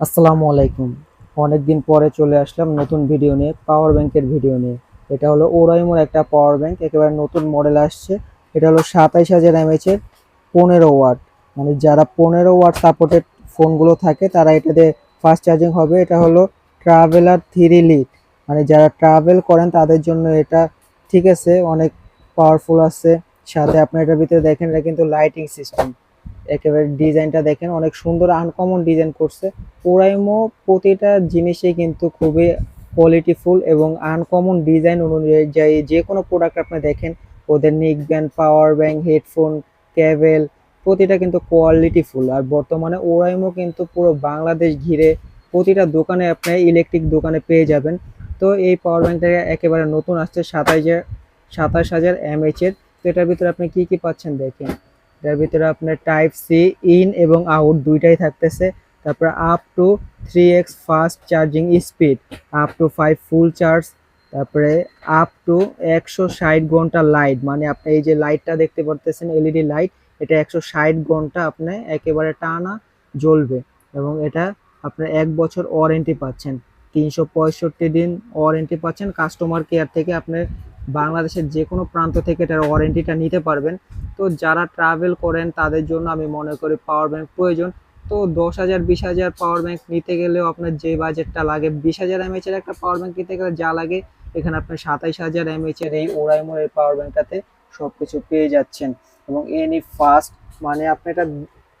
আসসালামু আলাইকুম। অনেকদিন পরে চলে আসলাম নতুন ভিডিও নিয়ে, পাওয়ার ব্যাংকের ভিডিও নিয়ে। এটা হলো ওরাইমোর একটা পাওয়ার ব্যাংক, একেবারে নতুন মডেল আসছে। এটা হলো সাতাইশ হাজার এমএচ এর পনেরো ওয়াট। মানে যারা পনেরো ওয়াট সাপোর্টেড ফোনগুলো থাকে, তারা এটাতে ফাস্ট চার্জিং হবে। এটা হলো ট্রাভেলার থ্রি লিড মানে যারা ট্রাভেল করেন, তাদের জন্য এটা ঠিক আছে, অনেক পাওয়ারফুল আছে। সাথে আপনার এটার ভিতরে দেখেন, এটা কিন্তু লাইটিং সিস্টেম একেবারে ডিজাইনটা দেখেন, অনেক সুন্দর আনকমন ডিজাইন করছে। ওরাইমো প্রতিটা জিনিসে কিন্তু খুবই কোয়ালিটিফুল এবং আনকমন ডিজাইন অনুযায়ী যে কোনো প্রোডাক্ট আপনি দেখেন, ওদের Nick band power bank headphone cable প্রতিটা কিন্তু কোয়ালিটিফুল আর বর্তমানে ওরাইমো কিন্তু পুরো বাংলাদেশ ঘিরে প্রতিটা দোকানে আপনি ইলেকট্রিক দোকানে পেয়ে যাবেন। তো এই পাওয়ার ব্যাংকটা একেবারে নতুন আসছে সাতাইশ, সাতাশ হাজার এমএইচের তো এটার ভিতরে আপনি কি কি পাচ্ছেন দেখেন? এটার ভিতরে আপনার টাইপ সি ইন এবং আউট দুইটাই থাকতেছে। তারপর up to three x fast charging speed up to five full charge তারপরে আপ টু একশো ষাট ঘণ্টা লাইট মানে আপনি এই যে লাইটটা দেখতে পারতেছেন এলইডি লাইট এটা একশো ষাট ঘণ্টা আপনি একেবারে টানা জ্বলবে এবং এটা আপনার এক বছর ওয়ারেন্টি পাচ্ছেন। তিনশো পঁয়ষট্টি দিন ওয়ারেন্টি পাচ্ছেন। কাস্টমার কেয়ার থেকে আপনি বাংলাদেশের যে কোনো প্রান্ত থেকে এটার ওয়ারেন্টিটা নিতে পারবেন। তো যারা ট্রাভেল করেন, তাদের জন্য আমি মনে করি পাওয়ার ব্যাংক প্রয়োজন। তো দশ হাজার, বিশ হাজার পাওয়ার ব্যাংক নিতে গেলেও আপনার যে বাজেটটা লাগে, বিশ হাজার এমএচ এর একটা পাওয়ার ব্যাংক নিতে গেলে যা লাগে, এখানে আপনার সাতাইশ হাজার এমএচ এর এই ওরাইমোর এই পাওয়ার ব্যাংকটাতে সব কিছু পেয়ে যাচ্ছেন। এবং এনি ফাস্ট মানে আপনি এটা,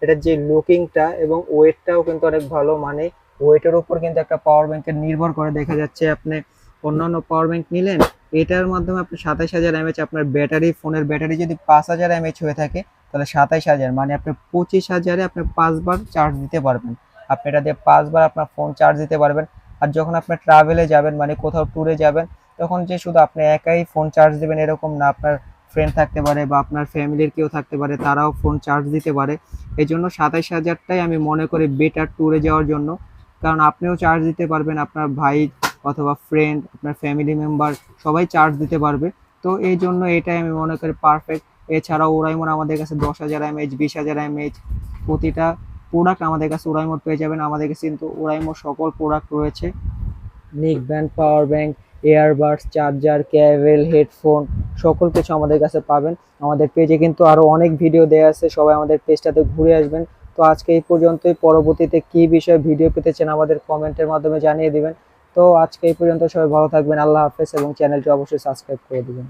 এটার যে লুকিংটা এবং ওয়েটটাও কিন্তু অনেক ভালো মানে ওয়েটের উপর কিন্তু একটা পাওয়ার ব্যাংকের নির্ভর করে। দেখা যাচ্ছে আপনি অন্যান্য পাওয়ার ব্যাংক নিলেন এটার মাধ্যমে আপনি সাতাইশ হাজার এমএচ আপনার ব্যাটারি, ফোনের ব্যাটারি যদি পাঁচ হাজার এমএচ হয়ে থাকে, তাহলে সাতাইশ হাজার মানে আপনি পঁচিশ হাজারে আপনি পাঁচবার চার্জ দিতে পারবেন। আপনি এটা দিয়ে পাঁচবার আপনার ফোন চার্জ দিতে পারবেন। আর যখন আপনি ট্রাভেলে যাবেন মানে কোথাও ট্যুরে যাবেন, তখন যে শুধু আপনি একাই ফোন চার্জ দেবেন এরকম না, আপনার ফ্রেন্ড থাকতে পারে বা আপনার ফ্যামিলির কেউ থাকতে পারে, তারাও ফোন চার্জ দিতে পারে। এই জন্য সাতাইশ হাজারটাই আমি মনে করি বেটার ট্যুরে যাওয়ার জন্য। কারণ আপনিও চার্জ দিতে পারবেন, আপনার ভাই অথবা ফ্রেন্ড আপনার ফ্যামিলি মেম্বার সবাই চার্জ দিতে পারবে। তো এই জন্য এটাই আমি মনে করি পারফেক্ট এছাড়াও ওরাইমোর আমাদের কাছে দশ হাজার এমএইচ বিশ হাজার এমএইচ প্রতিটা প্রোডাক্ট আমাদের কাছে ওরাইমোর পেয়ে যাবেন। আমাদের কাছে কিন্তু ওরাইমোর সকল প্রোডাক্ট রয়েছে। Nick band power bank airbuds charger cable headphone সকল কিছু আমাদের কাছে পাবেন। আমাদের পেজে কিন্তু আরও অনেক ভিডিও দেওয়া আছে। সবাই আমাদের পেজটাতে ঘুরে আসবেন। তো আজকে এই পর্যন্তই। পরবর্তীতে কি বিষয়ে ভিডিও পেতে চান আমাদের কমেন্টের মাধ্যমে জানিয়ে দিবেন। তো আজকে এই পর্যন্ত সবাই ভালো থাকবেন, আল্লাহ হাফেজ, এবং চ্যানেলটি অবশ্যই সাবস্ক্রাইব করে দিবেন।